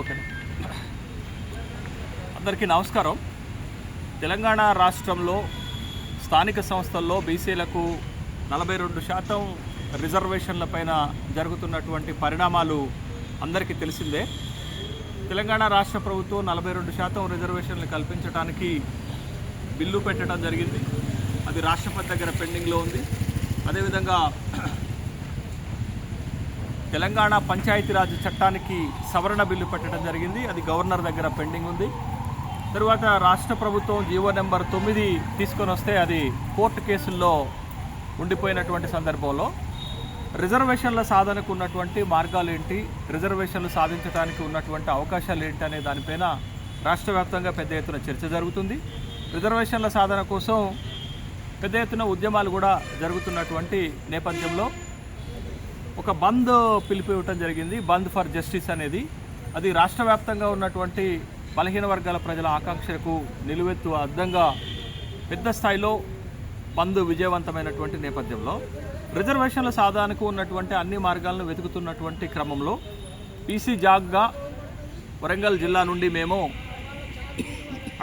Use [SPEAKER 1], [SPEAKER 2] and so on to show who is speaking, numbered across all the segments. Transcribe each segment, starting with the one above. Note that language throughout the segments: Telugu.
[SPEAKER 1] ఓకే. అందరికీ నమస్కారం. తెలంగాణ రాష్ట్రంలో స్థానిక సంస్థల్లో బీసీలకు నలభై రెండు శాతం రిజర్వేషన్లపైన జరుగుతున్నటువంటి పరిణామాలు అందరికీ తెలిసిందే. తెలంగాణ రాష్ట్ర ప్రభుత్వం నలభై రెండు శాతం రిజర్వేషన్లు కల్పించడానికి బిల్లు పెట్టడం జరిగింది. అది రాష్ట్రపతి దగ్గర పెండింగ్లో ఉంది. అదేవిధంగా తెలంగాణ పంచాయతీరాజ్ చట్టానికి సవరణ బిల్లు పెట్టడం జరిగింది. అది గవర్నర్ దగ్గర పెండింగ్ ఉంది. తరువాత రాష్ట్ర ప్రభుత్వం జీవో నెంబర్ తొమ్మిది తీసుకొని వస్తే అది కోర్టు కేసుల్లో ఉండిపోయినటువంటి సందర్భంలో. రిజర్వేషన్ల సాధనకు ఉన్నటువంటి మార్గాలు ఏంటి? రిజర్వేషన్లు సాధించడానికి ఉన్నటువంటి అవకాశాలు ఏంటి అనే దానిపైన రాష్ట్ర వ్యాప్తంగా పెద్ద ఎత్తున చర్చ జరుగుతుంది. రిజర్వేషన్ల సాధన కోసం పెద్ద ఎత్తున ఉద్యమాలు కూడా జరుగుతున్నటువంటి నేపథ్యంలో ఒక బంద్ పిలుపు ఇవ్వటం జరిగింది. బంద్ ఫర్ జస్టిస్ అనేది. అది రాష్ట్ర వ్యాప్తంగా ఉన్నటువంటి బలహీన వర్గాల ప్రజల ఆకాంక్షలకు నిలువెత్తు అద్దంగా పెద్ద స్థాయిలో బంద్ విజయవంతమైనటువంటి నేపథ్యంలో రిజర్వేషన్ల సాధనకు ఉన్నటువంటి అన్ని మార్గాలను వెతుకుతున్నటువంటి క్రమంలో పీసీ జాగ్గా వరంగల్ జిల్లా నుండి మేము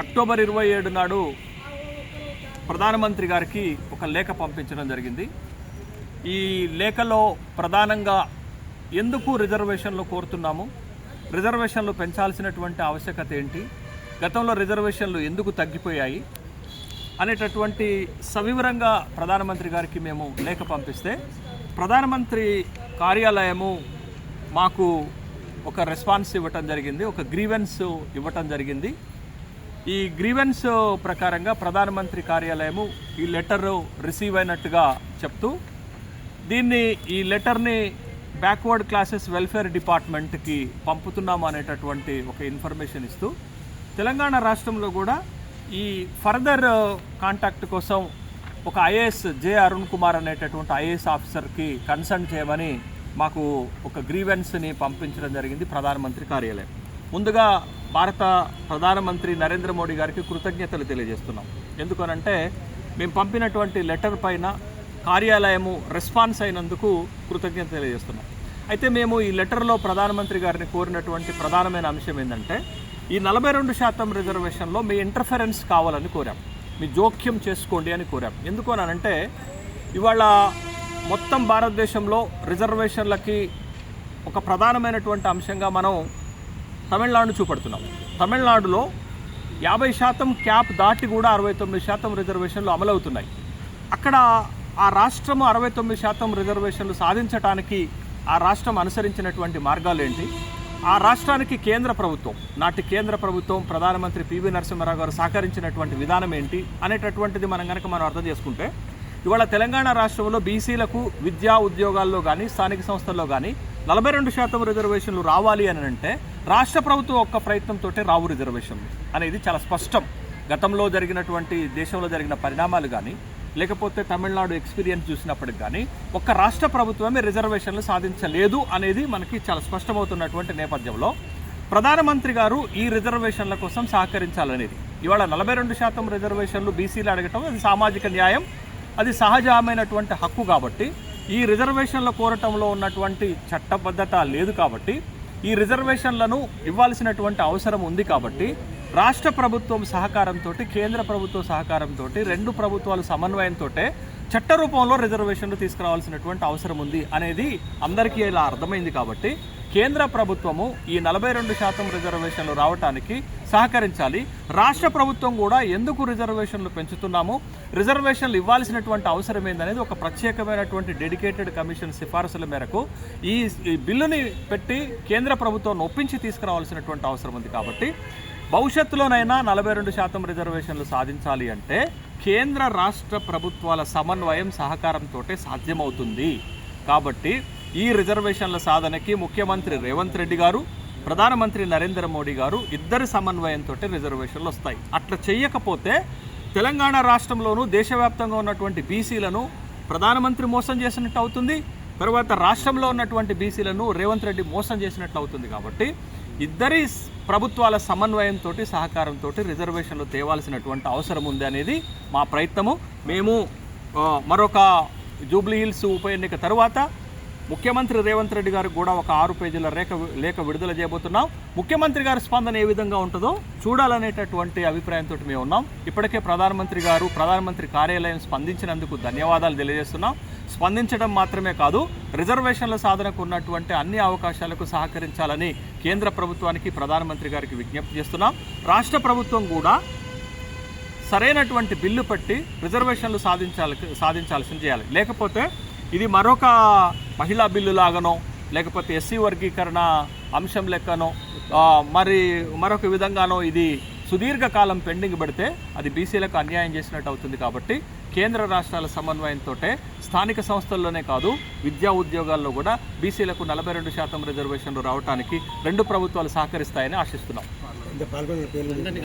[SPEAKER 1] అక్టోబర్ ఇరవై ఏడు నాడు ప్రధానమంత్రి గారికి ఒక లేఖ పంపించడం జరిగింది. ఈ లేఖలో ప్రధానంగా ఎందుకు రిజర్వేషన్లు కోరుతున్నాము? రిజర్వేషన్లు పెంచాల్సినటువంటి ఆవశ్యకత ఏంటి? గతంలో రిజర్వేషన్లు ఎందుకు తగ్గిపోయాయి? అనేటటువంటి సవివరంగా ప్రధానమంత్రి గారికి మేము లేఖ పంపిస్తే ప్రధానమంత్రి కార్యాలయము మాకు ఒక రెస్పాన్స్ ఇవ్వటం జరిగింది ఒక గ్రీవెన్స్ ఇవ్వటం జరిగింది. ఈ గ్రీవెన్స్ ప్రకారంగా ప్రధానమంత్రి కార్యాలయము ఈ లెటర్ రిసీవ్ అయినట్టుగా చెప్తూ దీన్ని ఈ లెటర్ని బ్యాక్వర్డ్ క్లాసెస్ వెల్ఫేర్ డిపార్ట్మెంట్కి పంపుతున్నాము అనేటటువంటి ఒక ఇన్ఫర్మేషన్ ఇస్తూ తెలంగాణ రాష్ట్రంలో కూడా ఈ ఫర్దర్ కాంటాక్ట్ కోసం ఒక ఐఏఎస్ జే అరుణ్ కుమార్ అనేటటువంటి ఐఏఎస్ ఆఫీసర్కి కన్సల్ట్ చేయమని మాకు ఒక గ్రీవెన్స్ని పంపించడం జరిగింది ప్రధానమంత్రి కార్యాలయం. ముందుగా భారత ప్రధానమంత్రి నరేంద్ర మోడీ గారికి కృతజ్ఞతలు తెలియజేస్తున్నాం. ఎందుకనంటే మేము పంపినటువంటి లెటర్ పైన కార్యాలయము రెస్పాన్స్ అయినందుకు కృతజ్ఞత తెలియజేస్తున్నాం. అయితే మేము ఈ లెటర్లో ప్రధానమంత్రి గారిని కోరినటువంటి ప్రధానమైన అంశం ఏంటంటే ఈ నలభై రెండు శాతం రిజర్వేషన్లో మీ ఇంటర్ఫరెన్స్ కావాలని కోరాం. మీ జోక్యం చేసుకోండి అని కోరాం. ఎందుకు అని అంటే ఇవాళ మొత్తం భారతదేశంలో రిజర్వేషన్లకి ఒక ప్రధానమైనటువంటి అంశంగా మనం తమిళనాడును చూపెడుతున్నాం. తమిళనాడులో యాభై శాతం క్యాప్ దాటి కూడా అరవై తొమ్మిది శాతం రిజర్వేషన్లు అమలవుతున్నాయి. అక్కడ ఆ రాష్ట్రము అరవై తొమ్మిది శాతం రిజర్వేషన్లు సాధించడానికి ఆ రాష్ట్రం అనుసరించినటువంటి మార్గాలు ఏంటి? ఆ రాష్ట్రానికి కేంద్ర ప్రభుత్వం నాటి కేంద్ర ప్రభుత్వం ప్రధానమంత్రి పివి నరసింహారావు గారు సహకరించినటువంటి విధానం ఏంటి అనేటటువంటిది మనం కనుక మనం అర్థం చేసుకుంటే ఇవాళ తెలంగాణ రాష్ట్రంలో బీసీలకు విద్యా ఉద్యోగాల్లో కానీ స్థానిక సంస్థల్లో కానీ నలభై రెండు శాతం రిజర్వేషన్లు రావాలి అని అంటే రాష్ట్ర ప్రభుత్వం ఒక్క ప్రయత్నంతో రావు రిజర్వేషన్లు అనేది చాలా స్పష్టం. గతంలో జరిగినటువంటి దేశంలో జరిగిన పరిణామాలు కానీ లేకపోతే తమిళనాడు ఎక్స్పీరియన్స్ చూసినప్పటికి కానీ ఒక్క రాష్ట్ర ప్రభుత్వమే రిజర్వేషన్లు సాధించలేదు అనేది మనకి చాలా స్పష్టమవుతున్నటువంటి నేపథ్యంలో ప్రధానమంత్రి గారు ఈ రిజర్వేషన్ల కోసం సహకరించాలనేది. ఇవాళ నలభై రెండు శాతం రిజర్వేషన్లు బీసీలు అడగటం అది సామాజిక న్యాయం అది సహజమైనటువంటి హక్కు కాబట్టి ఈ రిజర్వేషన్ల కోరటంలో ఉన్నటువంటి చట్టబద్ధత లేదు కాబట్టి ఈ రిజర్వేషన్లను ఇవ్వాల్సినటువంటి అవసరం ఉంది కాబట్టి రాష్ట్ర ప్రభుత్వం సహకారంతో కేంద్ర ప్రభుత్వ సహకారంతో రెండు ప్రభుత్వాల సమన్వయంతో చట్ట రూపంలో రిజర్వేషన్లు తీసుకురావాల్సినటువంటి అవసరం ఉంది అనేది అందరికీ ఇలా అర్థమైంది కాబట్టి కేంద్ర ప్రభుత్వము ఈ నలభై రెండు శాతం రిజర్వేషన్లు రావటానికి సహకరించాలి. రాష్ట్ర ప్రభుత్వం కూడా ఎందుకు రిజర్వేషన్లు పెంచుతున్నాము? రిజర్వేషన్లు ఇవ్వాల్సినటువంటి అవసరం ఏందనేది ఒక ప్రత్యేకమైనటువంటి డెడికేటెడ్ కమిషన్ సిఫారసుల మేరకు ఈ ఈ బిల్లుని పెట్టి కేంద్ర ప్రభుత్వాన్ని ఒప్పించి తీసుకురావాల్సినటువంటి అవసరం ఉంది కాబట్టి భవిష్యత్తులోనైనా నలభై రెండు శాతం రిజర్వేషన్లు సాధించాలి అంటే కేంద్ర రాష్ట్ర ప్రభుత్వాల సమన్వయం సహకారంతో సాధ్యమవుతుంది. కాబట్టి ఈ రిజర్వేషన్ల సాధనకి ముఖ్యమంత్రి రేవంత్ రెడ్డి గారు ప్రధానమంత్రి నరేంద్ర మోడీ గారు ఇద్దరి సమన్వయంతో రిజర్వేషన్లు వస్తాయి. అట్లా చేయకపోతే తెలంగాణ రాష్ట్రంలోనూ దేశవ్యాప్తంగా ఉన్నటువంటి బీసీలను ప్రధానమంత్రి మోసం చేసినట్టు అవుతుంది. తర్వాత రాష్ట్రంలో ఉన్నటువంటి బీసీలను రేవంత్ రెడ్డి మోసం చేసినట్లు అవుతుంది కాబట్టి ఇద్దరి ప్రభుత్వాల సమన్వయంతో సహకారంతో రిజర్వేషన్లు తేవాల్సినటువంటి అవసరం ఉంది అనేది మా ప్రయత్నము. మేము మరొక జూబ్లీ హిల్స్ ఉప ఎన్నిక తర్వాత ముఖ్యమంత్రి రేవంత్ రెడ్డి గారు కూడా ఒక ఆరు పేజీల రేఖ లేఖ విడుదల చేయబోతున్నాం. ముఖ్యమంత్రి గారి స్పందన ఏ విధంగా ఉంటుందో చూడాలనేటటువంటి అభిప్రాయంతో మేము ఉన్నాం. ఇప్పటికే ప్రధానమంత్రి గారు ప్రధానమంత్రి కార్యాలయం స్పందించినందుకు ధన్యవాదాలు తెలియజేస్తున్నాం. స్పందించడం మాత్రమే కాదు రిజర్వేషన్ల సాధనకు ఉన్నటువంటి అన్ని అవకాశాలకు సహకరించాలని కేంద్ర ప్రభుత్వానికి ప్రధానమంత్రి గారికి విజ్ఞప్తి చేస్తున్నాం. రాష్ట్ర ప్రభుత్వం కూడా సరైనటువంటి బిల్లు పట్టి రిజర్వేషన్లు సాధించాలి సాధించాల్సింది చేయాలి. లేకపోతే ఇది మరొక మహిళా బిల్లు లాగనో లేకపోతే ఎస్సీ వర్గీకరణ అంశం లెక్కనో మరి మరొక విధంగానో ఇది సుదీర్ఘకాలం పెండింగ్ పెడితే అది బీసీలకు అన్యాయం చేసినట్టు అవుతుంది కాబట్టి కేంద్ర రాష్ట్రాల సమన్వయంతో స్థానిక సంస్థల్లోనే కాదు విద్యా ఉద్యోగాల్లో కూడా బీసీలకు నలభై రెండు శాతం రిజర్వేషన్లు రావడానికి రెండు ప్రభుత్వాలు సహకరిస్తాయని ఆశిస్తున్నాం.